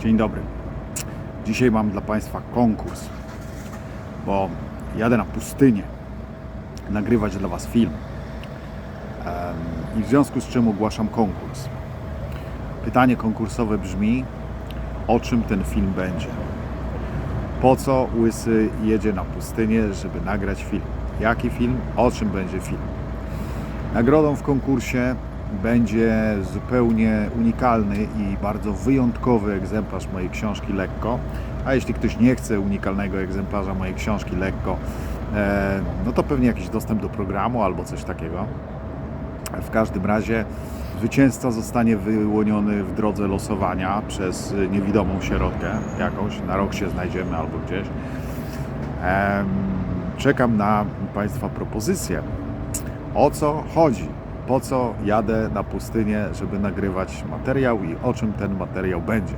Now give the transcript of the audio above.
Dzień dobry. Dzisiaj mam dla Państwa konkurs, bo jadę na pustynię nagrywać dla Was film. I w związku z czym ogłaszam konkurs. Pytanie konkursowe brzmi: o czym ten film będzie? Po co Łysy jedzie na pustynię, żeby nagrać film? Jaki film? O czym będzie film? Nagrodą w konkursie będzie zupełnie unikalny i bardzo wyjątkowy egzemplarz mojej książki Lekko. A jeśli ktoś nie chce unikalnego egzemplarza mojej książki Lekko, e, no to pewnie jakiś dostęp do programu albo coś takiego. W każdym razie zwycięzca zostanie wyłoniony w drodze losowania przez niewidomą środkę jakąś. Na rok się znajdziemy albo gdzieś. Czekam na Państwa propozycje. O co chodzi? Po co jadę na pustynię, żeby nagrywać materiał i o czym ten materiał będzie?